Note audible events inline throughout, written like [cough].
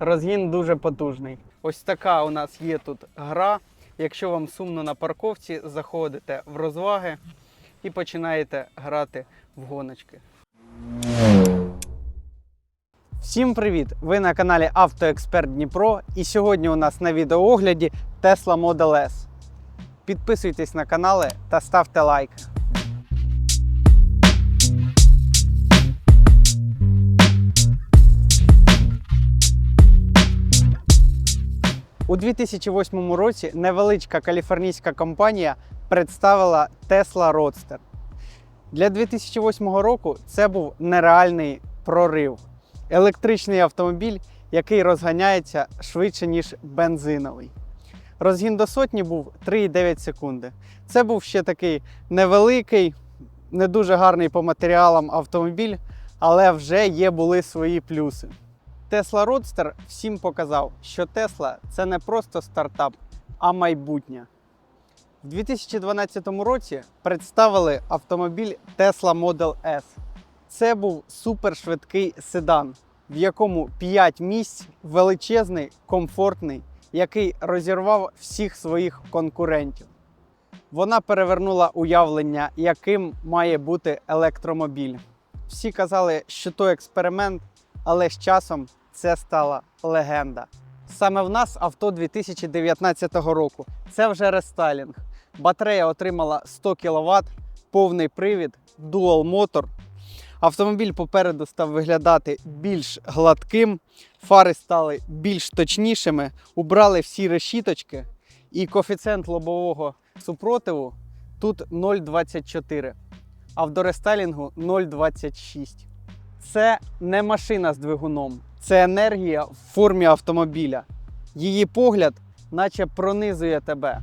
Розгін дуже потужний. Ось така у нас є тут гра. Якщо вам сумно на парковці, заходите в розваги і починаєте грати в гоночки. Всім привіт! Ви на каналі Автоексперт Дніпро. І сьогодні у нас на відеоогляді Tesla Model S. Підписуйтесь на канали та ставте лайк. У 2008 році невеличка каліфорнійська компанія представила Tesla Roadster. Для 2008 року це був нереальний прорив. Електричний автомобіль, який розганяється швидше, ніж бензиновий. Розгін до сотні був 3,9 секунди. Це був ще такий невеликий, не дуже гарний по матеріалам автомобіль, але вже є були свої плюси. Tesla Roadster всім показав, що Tesla це не просто стартап, а майбутнє. В 2012 році представили автомобіль Tesla Model S. Це був супершвидкий седан, в якому 5 місць величезний, комфортний, який розірвав всіх своїх конкурентів. Вона перевернула уявлення, яким має бути електромобіль. Всі казали, що то експеримент, але з часом це стала легенда. Саме в нас авто 2019 року. Це вже рестайлінг. Батарея отримала 100 кВт, повний привід, дуал мотор. Автомобіль попереду став виглядати більш гладким, фари стали більш точнішими, убрали всі решіточки, і коефіцієнт лобового супротиву тут 0,24, а в дорестайлінгу 0,26. Це не машина з двигуном, це енергія в формі автомобіля. Її погляд, наче пронизує тебе.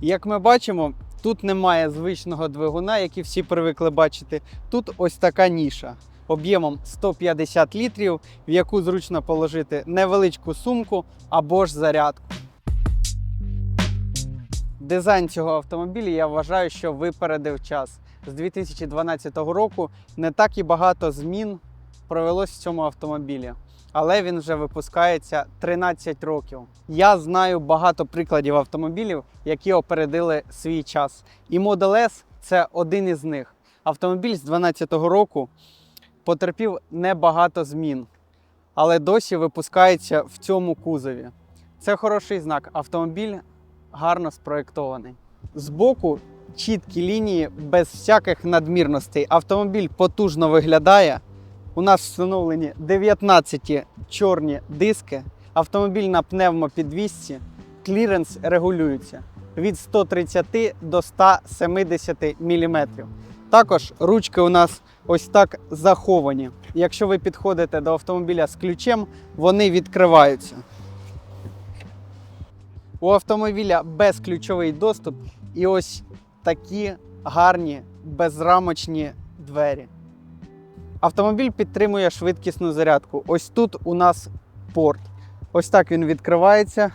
Як ми бачимо, тут немає звичного двигуна, який всі привикли бачити. Тут ось така ніша об'ємом 150 літрів, в яку зручно положити невеличку сумку або ж зарядку. Дизайн цього автомобіля я вважаю, що випередив час. З 2012 року не так і багато змін провелось в цьому автомобілі, але він вже випускається 13 років. Я знаю багато прикладів автомобілів, які опередили свій час. І Model S – це один із них. Автомобіль з 2012 року потерпів небагато змін, але досі випускається в цьому кузові. Це хороший знак. Автомобіль гарно спроєктований. Збоку чіткі лінії без всяких надмірностей. Автомобіль потужно виглядає. У нас встановлені 19 чорні диски, автомобіль на пневмопідвісці, кліренс регулюється від 130 до 170 мм. Також ручки у нас ось так заховані. Якщо ви підходите до автомобіля з ключем, вони відкриваються. У автомобіля безключовий доступ і ось такі гарні безрамочні двері. Автомобіль підтримує швидкісну зарядку. Ось тут у нас порт. Ось так він відкривається,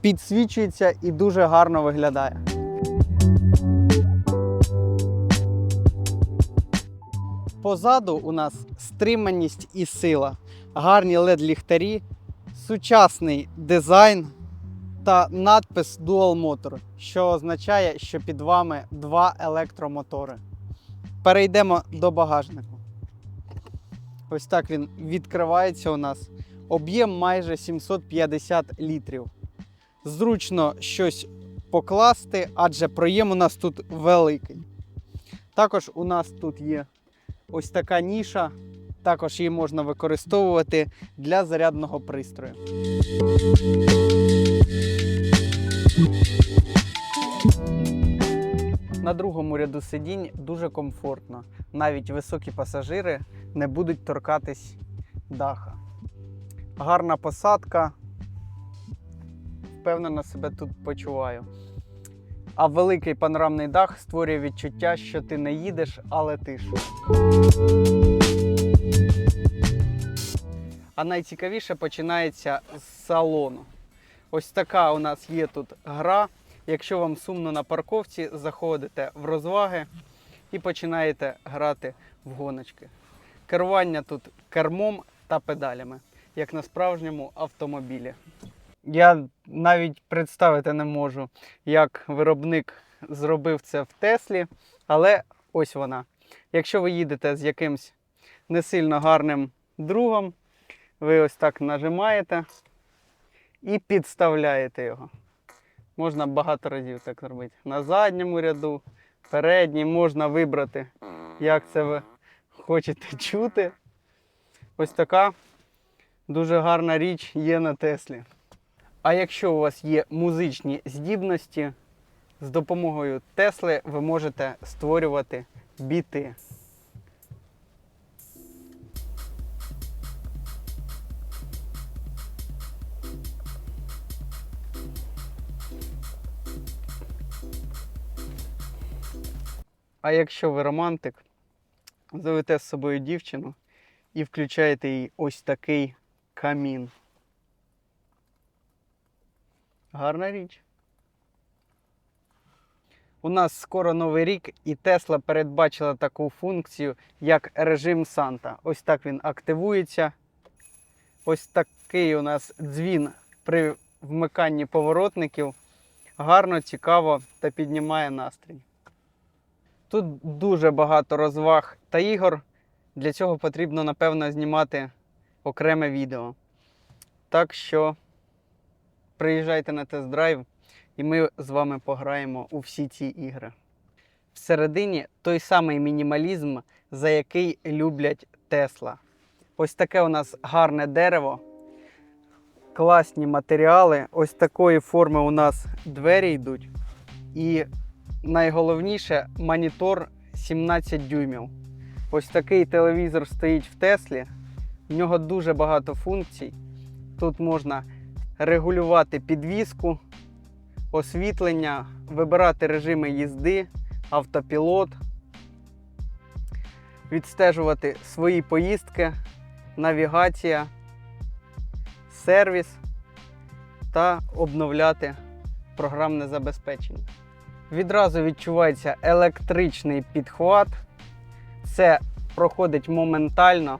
підсвічується і дуже гарно виглядає. Позаду у нас стриманість і сила, гарні led ліхтарі, сучасний дизайн та надпис Dual Motor, що означає, що під вами два електромотори. Перейдемо до багажнику. Ось так він відкривається у нас. Об'єм майже 750 літрів. Зручно щось покласти, адже проєм у нас тут великий. Також у нас тут є ось така ніша. Також її можна використовувати для зарядного пристрою. На другому ряду сидінь дуже комфортно. Навіть високі пасажири не будуть торкатись даха. Гарна посадка. Впевнено себе тут почуваю. А великий панорамний дах створює відчуття, що ти не їдеш, а летиш. А найцікавіше починається з салону. Ось така у нас є тут гра. Якщо вам сумно на парковці, заходите в розваги і починаєте грати в гоночки. Керування тут кермом та педалями, як на справжньому автомобілі. Я навіть представити не можу, як виробник зробив це в Теслі, але ось вона. Якщо ви їдете з якимсь не сильно гарним другом, ви ось так нажимаєте і підставляєте його. Можна багато разів так зробити. На задньому ряду, передній, можна вибрати, як це ви хочете [laughs] чути. Ось така дуже гарна річ є на Теслі. А якщо у вас є музичні здібності, з допомогою Тесли ви можете створювати біти. А якщо ви романтик, зовете з собою дівчину і включаєте їй ось такий камін. Гарна річ. У нас скоро новий рік, і Тесла передбачила таку функцію, як режим Санта. Ось так він активується. Ось такий у нас дзвін при вмиканні поворотників. Гарно, цікаво та піднімає настрій. Тут дуже багато розваг та ігор. Для цього потрібно, напевно, знімати окреме відео. Так що приїжджайте на тест-драйв, і ми з вами пограємо у всі ці ігри. Всередині той самий мінімалізм, за який люблять Тесла. Ось таке у нас гарне дерево, класні матеріали. Ось такої форми у нас двері йдуть. І найголовніше монітор 17 дюймів. Ось такий телевізор стоїть в Теслі. В нього дуже багато функцій. Тут можна регулювати підвіску, освітлення, вибирати режими їзди, автопілот, відстежувати свої поїздки, навігація, сервіс та обновляти програмне забезпечення. Відразу відчувається електричний підхват. Це проходить моментально,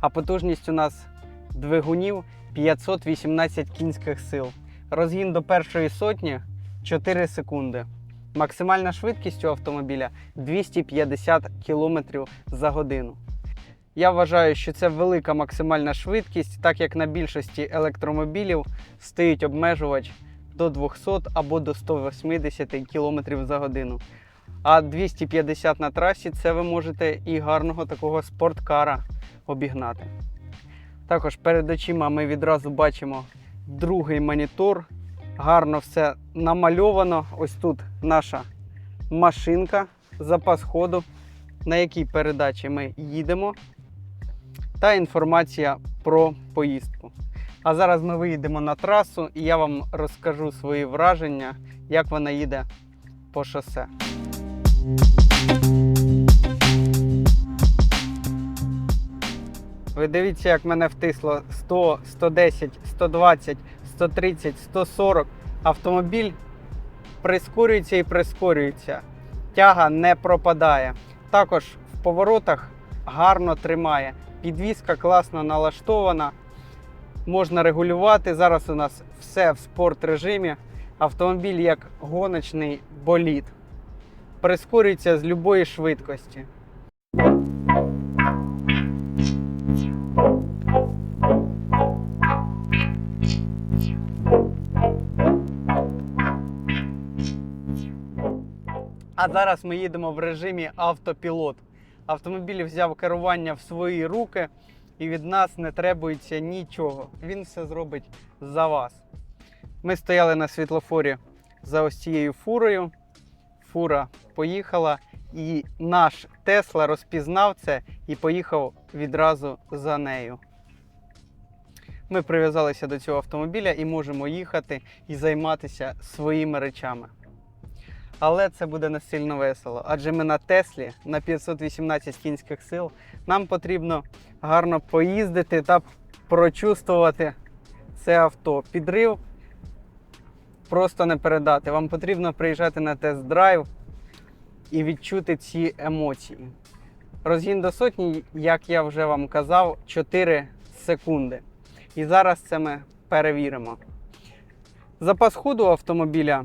а потужність у нас двигунів 518 кінських сил. Розгін до першої сотні 4 секунди. Максимальна швидкість у автомобіля 250 км за годину. Я вважаю, що це велика максимальна швидкість, так як на більшості електромобілів стоїть обмежувач до 200 або до 180 км за годину. А 250 на трасі це ви можете і гарного такого спорткара обігнати. Також перед очима ми відразу бачимо другий монітор. Гарно все намальовано. Ось тут наша машинка, запас ходу, на якій передачі ми їдемо, та інформація про поїздку. А зараз ми виїдемо на трасу і я вам розкажу свої враження, як вона їде по шосе. Ви дивіться, як мене втисло 100, 110, 120, 130, 140. Автомобіль прискорюється і прискорюється. Тяга не пропадає. Також в поворотах гарно тримає. Підвізка класно налаштована. Можна регулювати. Зараз у нас все в спорт режимі. Автомобіль як гоночний болід. Прискорюється з будь-якої швидкості. А зараз ми їдемо в режимі автопілот. Автомобіль взяв керування в свої руки і від нас не требується нічого. Він все зробить за вас. Ми стояли на світлофорі за ось цією фурою. Фура поїхала, і наш Тесла розпізнав це і поїхав відразу за нею. Ми прив'язалися до цього автомобіля і можемо їхати і займатися своїми речами. Але це буде не сильно весело, адже ми на Теслі на 518 кінських сил. Нам потрібно гарно поїздити та прочувствувати це авто. Підрив просто не передати. Вам потрібно приїжджати на тест-драйв і відчути ці емоції. Розгін до сотні, як я вже вам казав, 4 секунди. І зараз це ми перевіримо. Запас ходу автомобіля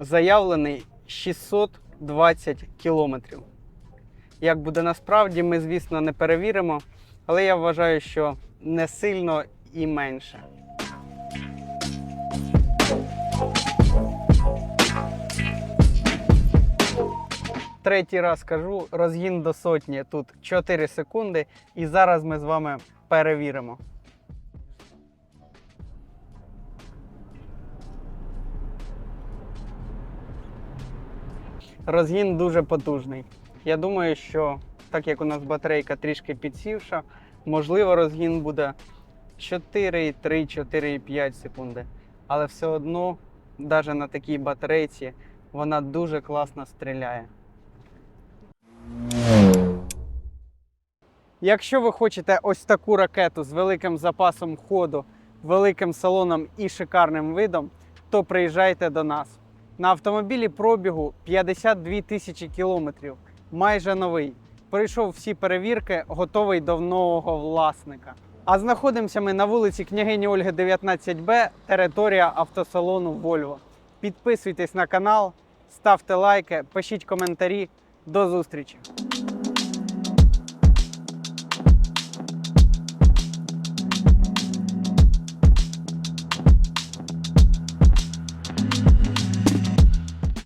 заявлений 620 кілометрів. Як буде насправді, ми, звісно, не перевіримо, але я вважаю, що не сильно і менше. Третій раз кажу, розгін до сотні тут 4 секунди, і зараз ми з вами перевіримо. Розгін дуже потужний. Я думаю, що так як у нас батарейка трішки підсівша, можливо, розгін буде 4,3, 4,5 секунди. Але все одно, навіть на такій батарейці, вона дуже класно стріляє. Якщо ви хочете ось таку ракету з великим запасом ходу, великим салоном і шикарним видом, то приїжджайте до нас. На автомобілі пробігу 52 тисячі кілометрів, майже новий. Пройшов всі перевірки, готовий до нового власника. А знаходимося ми на вулиці княгині Ольги 19Б, територія автосалону Volvo. Підписуйтесь на канал, ставте лайки, пишіть коментарі. До зустрічі!